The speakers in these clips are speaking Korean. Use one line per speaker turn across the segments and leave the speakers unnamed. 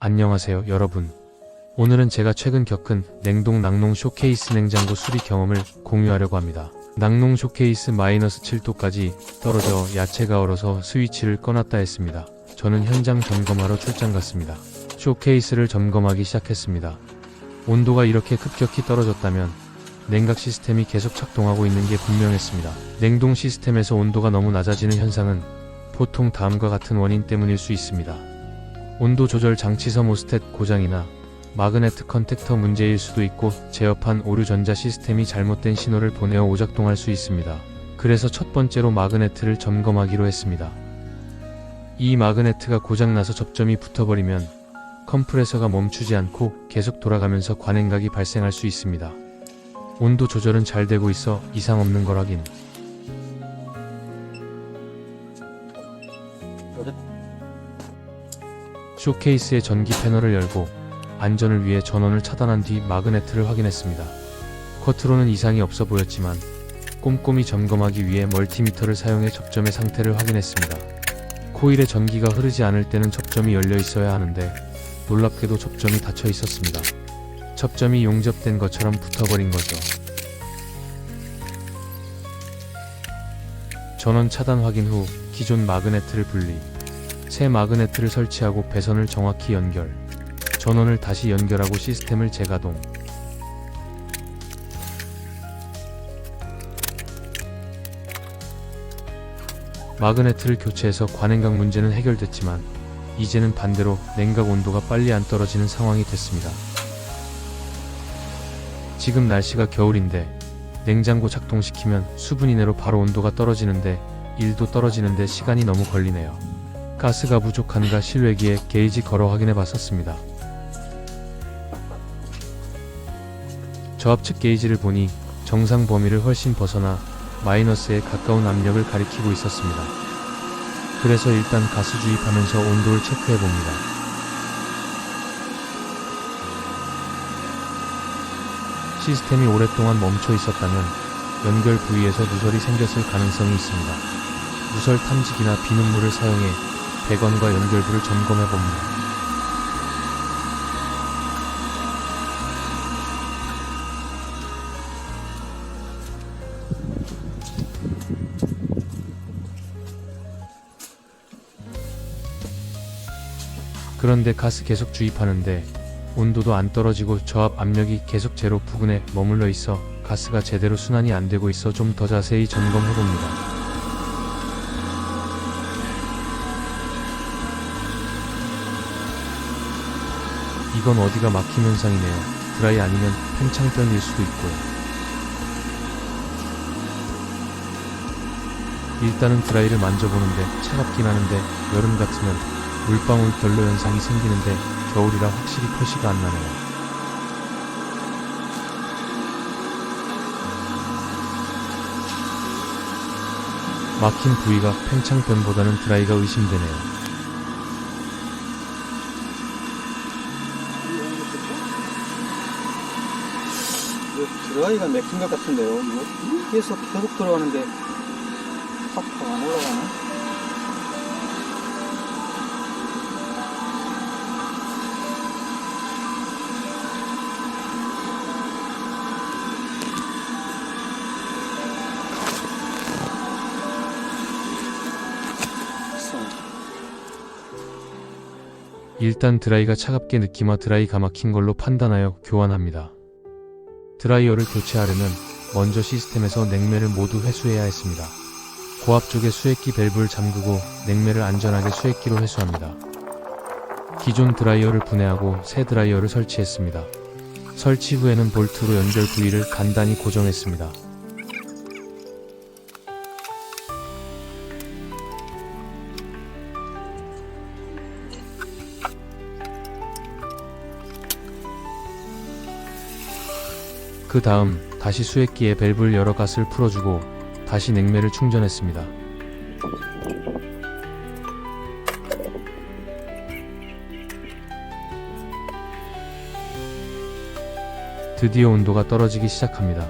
안녕하세요, 여러분. 오늘은 제가 최근 겪은 냉동 낙농 쇼케이스 냉장고 수리 경험을 공유하려고 합니다. 낙농 쇼케이스 마이너스 7도까지 떨어져 야채가 얼어서 스위치를 꺼놨다 했습니다. 저는 현장 점검하러 출장 갔습니다. 쇼케이스를 점검하기 시작했습니다. 온도가 이렇게 급격히 떨어졌다면 냉각 시스템이 계속 작동하고 있는 게 분명했습니다. 냉동 시스템에서 온도가 너무 낮아지는 현상은 보통 다음과 같은 원인 때문일 수 있습니다. 온도 조절 장치 서모스탯 고장이나 마그네트 컨택터 문제일 수도 있고 제어판 오류 전자 시스템이 잘못된 신호를 보내어 오작동할 수 있습니다. 그래서 첫 번째로 마그네트를 점검하기로 했습니다. 이 마그네트가 고장나서 접점이 붙어버리면 컴프레서가 멈추지 않고 계속 돌아가면서 관행각이 발생할 수 있습니다. 온도 조절은 잘 되고 있어 이상 없는 걸 확인. 쇼케이스의 전기 패널을 열고 안전을 위해 전원을 차단한 뒤 마그네트를 확인했습니다. 겉으로는 이상이 없어 보였지만 꼼꼼히 점검하기 위해 멀티미터를 사용해 접점의 상태를 확인했습니다. 코일에 전기가 흐르지 않을 때는 접점이 열려 있어야 하는데 놀랍게도 접점이 닫혀 있었습니다. 접점이 용접된 것처럼 붙어버린 거죠. 전원 차단 확인 후 기존 마그네트를 분리, 새 마그네트를 설치하고 배선을 정확히 연결, 전원을 다시 연결하고 시스템을 재가동. 마그네트를 교체해서 관행각 문제는 해결됐지만 이제는 반대로 냉각 온도가 빨리 안 떨어지는 상황이 됐습니다. 지금 날씨가 겨울인데 냉장고 작동시키면 수분 이내로 바로 온도가 떨어지는데 1도 떨어지는데 시간이 너무 걸리네요. 가스가 부족한가 실외기에 게이지 걸어 확인해 봤었습니다. 저압측 게이지를 보니 정상 범위를 훨씬 벗어나 마이너스에 가까운 압력을 가리키고 있었습니다. 그래서 일단 가스 주입하면서 온도를 체크해 봅니다. 시스템이 오랫동안 멈춰 있었다면 연결 부위에서 누설이 생겼을 가능성이 있습니다. 누설 탐지기나 비눗물을 사용해 배관과 연결부를 점검해 봅니다. 그런데 가스 계속 주입하는데 온도도 안 떨어지고 저압 압력이 계속 제로 부근에 머물러 있어 가스가 제대로 순환이 안 되고 있어 좀 더 자세히 점검해 봅니다. 이건 어디가 막힘 현상이네요. 드라이 아니면 팽창변일 수도 있고요. 일단은 드라이를 만져보는데 차갑긴 하는데 여름 같으면 물방울 결로 현상이 생기는데 겨울이라 확실히 표시가 안 나네요. 막힌 부위가 팽창변보다는 드라이가 의심되네요.
드라이가 맥힌 것 같은데요. 이거 계속 계속 들어가는데 팍팍 안. 이상하다.
일단 드라이가 차갑게 느끼마 드라이가 막힌 걸로 판단하여 교환합니다. 드라이어를 교체하려면 먼저 시스템에서 냉매를 모두 회수해야 했습니다. 고압 쪽에 수액기 밸브를 잠그고 냉매를 안전하게 수액기로 회수합니다. 기존 드라이어를 분해하고 새 드라이어를 설치했습니다. 설치 후에는 볼트로 연결 부위를 간단히 고정했습니다. 그 다음 다시 수액기에 밸브를 열어 가스를 풀어주고 다시 냉매를 충전했습니다. 드디어 온도가 떨어지기 시작합니다.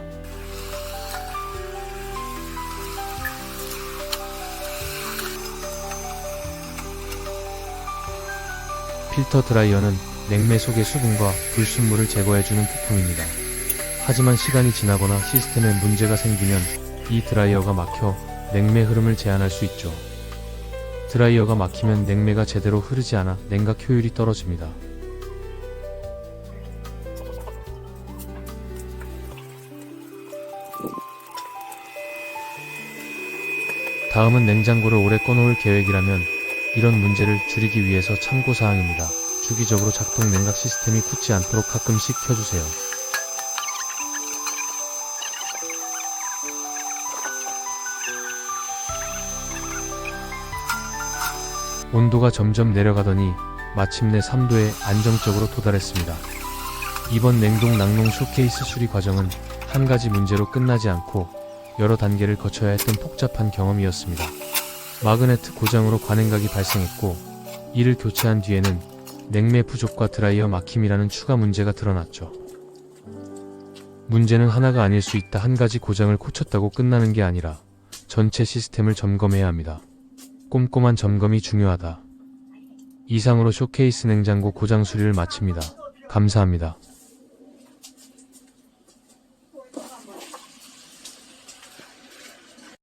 필터 드라이어는 냉매 속의 수분과 불순물을 제거해주는 부품입니다. 하지만 시간이 지나거나 시스템에 문제가 생기면 이 드라이어가 막혀 냉매 흐름을 제한할 수 있죠. 드라이어가 막히면 냉매가 제대로 흐르지 않아 냉각 효율이 떨어집니다. 다음은 냉장고를 오래 꺼놓을 계획이라면 이런 문제를 줄이기 위해서 참고사항입니다. 주기적으로 작동 냉각 시스템이 굳지 않도록 가끔씩 켜주세요. 온도가 점점 내려가더니 마침내 3도에 안정적으로 도달했습니다. 이번 냉동 낙농 쇼케이스 수리 과정은 한 가지 문제로 끝나지 않고 여러 단계를 거쳐야 했던 복잡한 경험이었습니다. 마그네트 고장으로 관행각이 발생했고 이를 교체한 뒤에는 냉매 부족과 드라이어 막힘이라는 추가 문제가 드러났죠. 문제는 하나가 아닐 수 있다 한 가지 고장을 고쳤다고 끝나는 게 아니라 전체 시스템을 점검해야 합니다. 꼼꼼한 점검이 중요하다. 이상으로 쇼케이스 냉장고 고장 수리를 마칩니다. 감사합니다.